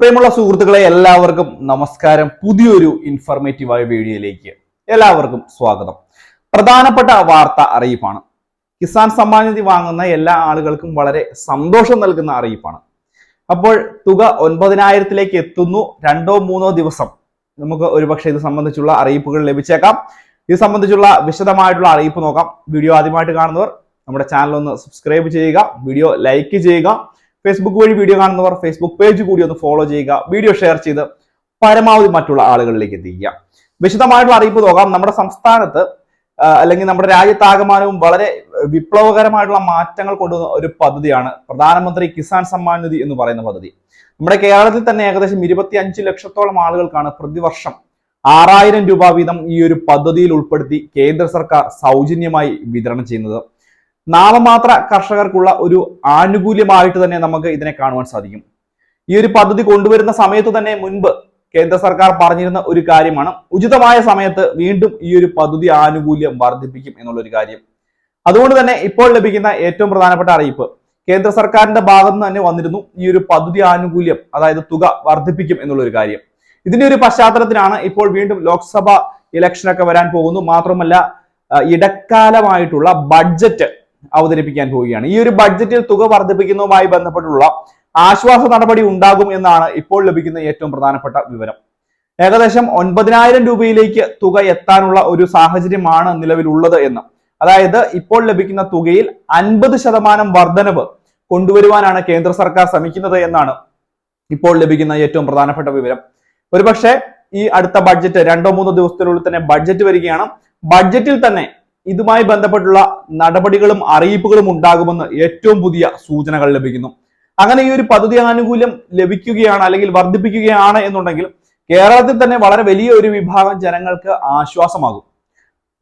പ്രിയമുള്ള സുഹൃത്തുക്കളെ എല്ലാവർക്കും നമസ്കാരം. പുതിയൊരു ഇൻഫർമേറ്റീവായ വീഡിയോയിലേക്ക് എല്ലാവർക്കും സ്വാഗതം. പ്രധാനപ്പെട്ട വാർത്ത അറിയിപ്പാണ്. കിസാൻ സമ്മാൻ നിധി വാങ്ങുന്ന എല്ലാ ആളുകൾക്കും വളരെ സന്തോഷം നൽകുന്ന അറിയിപ്പാണ്. അപ്പോൾ തുക ഒൻപതിനായിരത്തിലേക്ക് എത്തുന്നു. രണ്ടോ മൂന്നോ ദിവസം നമുക്ക് ഒരുപക്ഷെ ഇത് സംബന്ധിച്ചുള്ള അറിയിപ്പുകൾ ലഭിച്ചേക്കാം. ഇത് സംബന്ധിച്ചുള്ള വിശദമായിട്ടുള്ള അറിയിപ്പ് നോക്കാം. വീഡിയോ ആദ്യമായിട്ട് കാണുന്നവർ നമ്മുടെ ചാനൽ ഒന്ന് സബ്സ്ക്രൈബ് ചെയ്യുക വീഡിയോ ലൈക്ക് ചെയ്യുക ഫേസ്ബുക്ക് വഴി വീഡിയോ കാണുന്നവർ ഫേസ്ബുക്ക് പേജ് കൂടി ഒന്ന് ഫോളോ ചെയ്യുക. വീഡിയോ ഷെയർ ചെയ്ത് പരമാവധി മറ്റുള്ള ആളുകളിലേക്ക് എത്തിക്കുക. വിശദമായിട്ടുള്ള അറിയിപ്പ് നോക്കാം. നമ്മുടെ സംസ്ഥാനത്ത് അല്ലെങ്കിൽ നമ്മുടെ രാജ്യത്താകമാനവും വളരെ വിപ്ലവകരമായിട്ടുള്ള മാറ്റങ്ങൾ കൊണ്ടുവന്ന ഒരു പദ്ധതിയാണ് പ്രധാനമന്ത്രി കിസാൻ സമ്മാൻ നിധി എന്ന് പറയുന്ന പദ്ധതി. നമ്മുടെ കേരളത്തിൽ തന്നെ ഏകദേശം ഇരുപത്തി അഞ്ച് ലക്ഷത്തോളം ആളുകൾക്കാണ് പ്രതിവർഷം ആറായിരം രൂപ വീതം ഈ ഒരു പദ്ധതിയിൽ ഉൾപ്പെടുത്തി കേന്ദ്ര സർക്കാർ സൗജന്യമായി വിതരണം ചെയ്യുന്നത്. നാമമാത്ര കർഷകർക്കുള്ള ഒരു ആനുകൂല്യമായിട്ട് തന്നെ നമുക്ക് ഇതിനെ കാണുവാൻ സാധിക്കും. ഈ ഒരു പദ്ധതി കൊണ്ടുവരുന്ന സമയത്ത് തന്നെ മുൻപ് കേന്ദ്ര സർക്കാർ പറഞ്ഞിരുന്ന ഒരു കാര്യമാണ്. ഉചിതമായ സമയത്ത് വീണ്ടും ഈ ഒരു പദ്ധതി ആനുകൂല്യം വർദ്ധിപ്പിക്കും എന്നുള്ള ഒരു കാര്യം. അതുകൊണ്ട് തന്നെ ഇപ്പോൾ ലഭിക്കുന്ന ഏറ്റവും പ്രധാനപ്പെട്ട അറിയിപ്പ് കേന്ദ്ര സർക്കാരിന്റെ ഭാഗത്ത് തന്നെ വന്നിരുന്നു ഈ ഒരു പദ്ധതി ആനുകൂല്യം അതായത് തുക വർദ്ധിപ്പിക്കും എന്നുള്ള ഒരു കാര്യം. ഇതിന്റെ ഒരു പശ്ചാത്തലത്തിലാണ് ഇപ്പോൾ വീണ്ടും ലോക്സഭ ഇലക്ഷനൊക്കെ വരാൻ പോകുന്നു. മാത്രമല്ല ഇടക്കാലമായിട്ടുള്ള ബഡ്ജറ്റ് അവതരിപ്പിക്കാൻ പോവുകയാണ്. ഈ ഒരു ബഡ്ജറ്റിൽ തുക വർദ്ധിപ്പിക്കുന്നതുമായി ബന്ധപ്പെട്ടുള്ള ആശ്വാസ നടപടി ഉണ്ടാകും എന്നാണ് ഇപ്പോൾ ലഭിക്കുന്ന ഏറ്റവും പ്രധാനപ്പെട്ട വിവരം. ഏകദേശം ഒൻപതിനായിരം രൂപയിലേക്ക് തുക എത്താനുള്ള ഒരു സാഹചര്യമാണ് നിലവിലുള്ളത് എന്ന്. അതായത് ഇപ്പോൾ ലഭിക്കുന്ന തുകയിൽ അൻപത് ശതമാനം വർധനവ് കൊണ്ടുവരുവാനാണ് കേന്ദ്ര സർക്കാർ ശ്രമിക്കുന്നത് എന്നാണ് ഇപ്പോൾ ലഭിക്കുന്ന ഏറ്റവും പ്രധാനപ്പെട്ട വിവരം. ഒരുപക്ഷെ ഈ അടുത്ത ബഡ്ജറ്റ് രണ്ടോ മൂന്നോ ദിവസത്തിനുള്ളിൽ തന്നെ ബഡ്ജറ്റ് വരികയാണ്. ബഡ്ജറ്റിൽ തന്നെ ഇതുമായി ബന്ധപ്പെട്ടുള്ള നടപടികളും അറിയിപ്പുകളും ഉണ്ടാകുമെന്ന് ഏറ്റവും പുതിയ സൂചനകൾ ലഭിക്കുന്നു. അങ്ങനെ ഈ ഒരു പദ്ധതി ആനുകൂല്യം ലഭിക്കുകയാണ് അല്ലെങ്കിൽ വർദ്ധിപ്പിക്കുകയാണ് എന്നുണ്ടെങ്കിൽ കേരളത്തിൽ തന്നെ വളരെ വലിയ ഒരു വിഭാഗം ജനങ്ങൾക്ക് ആശ്വാസമാകും.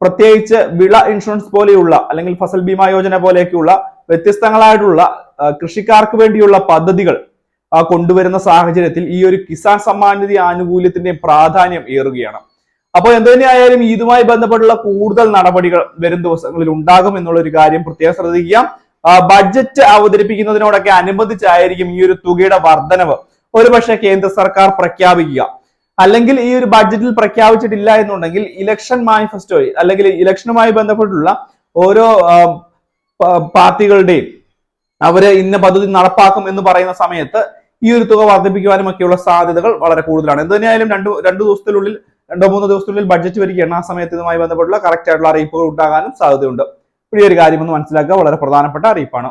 പ്രത്യേകിച്ച് വിള ഇൻഷുറൻസ് പോലെയുള്ള അല്ലെങ്കിൽ ഫസൽ ബീമാ യോജന പോലെയൊക്കെയുള്ള വ്യത്യസ്തങ്ങളായിട്ടുള്ള കൃഷിക്കാർക്ക് വേണ്ടിയുള്ള പദ്ധതികൾ കൊണ്ടുവരുന്ന സാഹചര്യത്തിൽ ഈ ഒരു കിസാൻ സമ്മാൻ നിധി ആനുകൂല്യത്തിന്റെ പ്രാധാന്യം ഏറുകയാണ്. അപ്പോൾ എന്ത് തന്നെയായാലും ഇതുമായി ബന്ധപ്പെട്ടുള്ള കൂടുതൽ നടപടികൾ വരും ദിവസങ്ങളിൽ ഉണ്ടാകും എന്നുള്ള ഒരു കാര്യം പ്രത്യേകം ശ്രദ്ധിക്കുക. ബഡ്ജറ്റ് അവതരിപ്പിക്കുന്നതിനോടൊക്കെ അനുബന്ധിച്ചായിരിക്കും ഈ ഒരു തുകയുടെ വർധനവ്. ഒരുപക്ഷെ കേന്ദ്ര സർക്കാർ പ്രഖ്യാപിക്കുക. അല്ലെങ്കിൽ ഈ ഒരു ബഡ്ജറ്റിൽ പ്രഖ്യാപിച്ചിട്ടില്ല എന്നുണ്ടെങ്കിൽ ഇലക്ഷൻ മാനിഫെസ്റ്റോ അല്ലെങ്കിൽ ഇലക്ഷനുമായി ബന്ധപ്പെട്ടുള്ള ഓരോ പാർട്ടികളുടെയും അവർ ഇന്ന പദ്ധതി നടപ്പാക്കും എന്ന് പറയുന്ന സമയത്ത് ഈ ഒരു തുക വർദ്ധിപ്പിക്കുവാനും ഒക്കെയുള്ള സാധ്യതകൾ വളരെ കൂടുതലാണ്. എന്ത് തന്നെയായാലും രണ്ടു രണ്ടു ദിവസത്തിനുള്ളിൽ രണ്ടോ മൂന്നോ ദിവസത്തിനുള്ളിൽ ബഡ്ജറ്റ് വരികയാണ്. ആ സമയത്ത് ഇതുമായി ബന്ധപ്പെട്ടുള്ള കറക്റ്റ് ആയിട്ടുള്ള അറിയിപ്പുകൾ ഉണ്ടാകാനും സാധ്യതയുണ്ട്. ഈ ഒരു കാര്യം ഒന്ന് മനസ്സിലാക്കുക വളരെ പ്രധാനപ്പെട്ട അറിയിപ്പാണ്.